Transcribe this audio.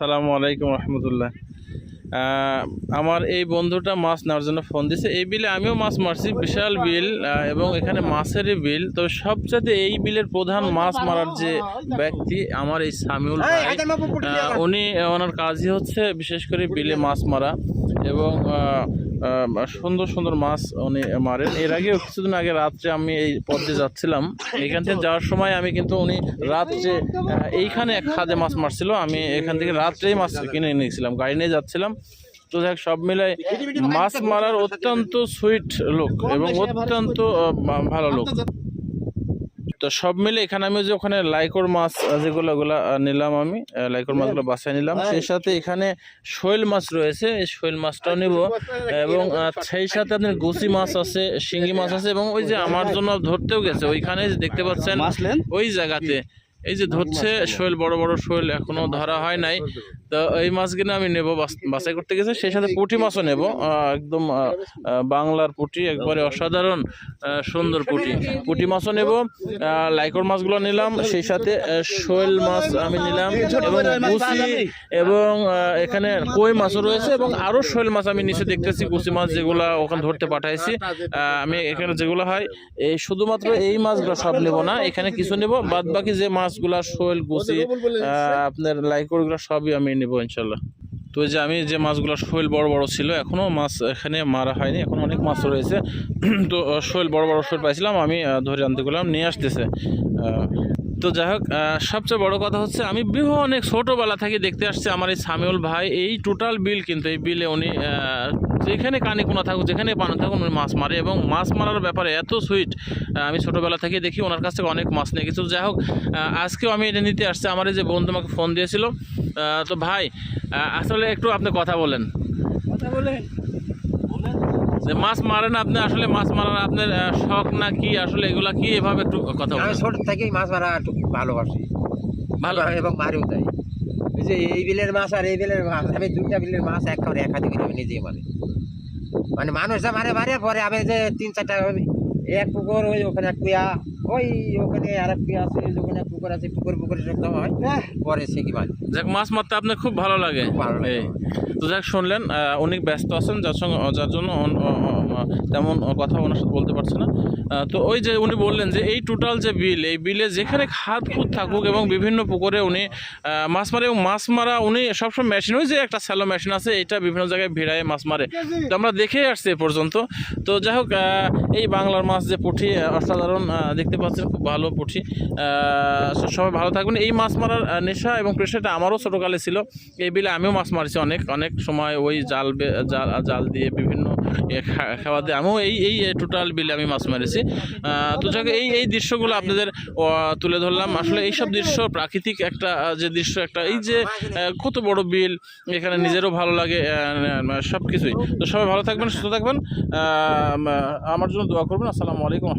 সালামু আলাইকুম রহমতুল্লাহ। আমার এই বন্ধুটা মাছ নেওয়ার জন্য ফোন দিছে। এই বিলে আমিও মাছ মারছি বিশাল বিল এবং এখানে মাছেরই বিল। তো সবচেয়ে এই বিলের প্রধান মাছ মারার যে ব্যক্তি আমার এই সামিউল ভাই। উনি ওনার কাজই হচ্ছে বিশেষ করে বিলে মাছ মারা। এবং সুন্দর সুন্দর মাছ উনি মারেন। এর আগেও কিছুদিন আগে রাত্রে আমি এই পথে যাচ্ছিলাম। এখান থেকে যাওয়ার সময় আমি কিন্তু উনি রাত্রে এইখানে এক খাদে মাছ মারছিল, আমি এখান থেকে রাত্রেই মাছ কিনে নিয়েছিলাম গাড়ি নিয়ে যাচ্ছিলাম। তো দেখ সব মিলাই মাছ মারার অত্যন্ত সুইট লোক এবং অত্যন্ত ভালো লোক। তো সব মিলে এখানে আমি যে ওখানে লাইকোর মাছ যেগুলো ওগুলো নিলাম আমি লাইকোর লাইকর মাছগুলো বাসায় নিলাম। সেই সাথে এখানে শৈল মাছ রয়েছে এই শৈল মাছটাও নিব। এবং সেই সাথে আপনার গুচি মাছ আছে শিঙ্গি মাছ আছে এবং ওই যে আমার জন্য ধরতেও গেছে ওইখানে দেখতে পাচ্ছেন ওই জায়গাতে। এই যে ধরছে শৈল বড় বড় শৈল এখনও ধরা হয় নাই। তো এই মাছগুলো আমি নেব বাছাই করতে গেছে। সেই সাথে পুঁটি মাছও নেব। একদম বাংলার পুঁটি একবারে অসাধারণ সুন্দর পুঁটি। পুঁটি মাছও নেব লাইকর মাছগুলো নিলাম। সেই সাথে শৈল মাছ আমি নিলাম এবং গুচি এবং এখানে কই মাছও রয়েছে এবং আরও শৈল মাছ আমি নিচে দেখতেছি কুচি মাছ যেগুলা ওখানে ধরতে পাঠাইছি। আমি এখানে যেগুলো হয় এই শুধুমাত্র এই মাছগুলো সব নেব না এখানে কিছু নেব। বাদ বাকি যে মাছগুলা শোল গুচি আহ, আপনার লাইকরগুলো সবই আমি নেব ইনশাল্লাহ। তো যে আমি যে মাছগুলো শোল বড় বড় ছিল এখনও মাছ এখানে মারা হয়নি এখন অনেক মাছ রয়েছে। তো শোল বড় বড় শোল পাইছিলাম আমি ধরে আনতে গেলাম নিয়ে আসতেছে। তো যাই হোক সবচেয়ে বড় কথা হচ্ছে আমি বহু অনেক ছোটোবেলা থেকে দেখতে আসছি আমার এই সামিউল ভাই। এই টোটাল বিল কিন্তু এই বিলে উনি যেখানে কানে কোনা থাকুক যেখানে পানো থাকুক উনি মাছ মারে এবং মাছ মারার ব্যাপারে এত সুইট আমি ছোটোবেলা থেকে দেখি ওনার কাছ থেকে অনেক মাছ নিয়ে কিছু যাই হোক আজকেও আমি এটা নিতে আসছি। আমার এই যে বন্ধু আমাকে ফোন দিয়েছিল। তো ভাই আসলে একটু আপনি কথা বলেন। কথা বলে যে মাছ মারেন আপনি আসলে মাছ মারার আপনার শখ না কি? আসলে এগুলা কি এভাবে একটু কথা আমি ছোট থেকেই মাছ মারা একটু ভালোবাসি। ভালো। এবং মারিও তাই। এই যে এই বিলের মাছ আর এই বিলের মাছ আমি দুইটা বিলের মাছ এক খাবার এক হাতে করে আমি নিজেই মারি। মানে মানুষ যা মারে মারে পরে আমি যে তিন চারটা এক পুকুর ওই ওখানে কুয়া ওই ওখানে আর এক আছে ওখানে পুকুর আছে পুকুর পুকুরে সব জমা হয়। পরে সে কি মারি যাক মাছ মারতে আপনার খুব ভালো লাগে। তো যাক শুনলেন উনি ব্যস্ত আছেন যার সঙ্গে যার জন্য তেমন কথা ওনার সাথে বলতে পারছে না। তো ওই যে উনি বললেন যে এই টোটাল যে বিল এই বিলে যেখানে খাদ খুদ থাকুক এবং বিভিন্ন পুকুরে উনি মাছ মারে এবং মাছ মারা উনি সবসময় মেশিন ওই যে একটা স্যালো মেশিন আছে এটা বিভিন্ন জায়গায় ভিড়ায় মাছ মারে। তো আমরা দেখেই আসছি এ পর্যন্ত। তো যাই হোক এই বাংলার মাছ যে পুঁটি আহ, অসাধারণ দেখতে পাচ্ছেন, খুব ভালো পুঁটি সবাই ভালো থাকবেন। এই মাছ মারার নেশা এবং পেশাটা আমারও ছোটোকালে ছিল। এই বিলে আমিও মাছ মারছি অনেক অনেক সময় ওই জাল জাল জাল দিয়ে বিভিন্ন খাওয়া দিয়ে আমিও এই এই টোটাল বিলে আমি মাছ মেরেছি। তো যাক, এই এই দৃশ্যগুলো আপনাদের তুলে ধরলাম। আসলে এইসব দৃশ্য প্রাকৃতিক একটা যে দৃশ্য একটা, এই যে কত বড় বিল, এখানে নিজেরও ভালো লাগে সব কিছুই তো সবাই ভালো থাকবেন, সুস্থ থাকবেন। আমার জন্য দোয়া করবেন। আসসালামু আলাইকুম।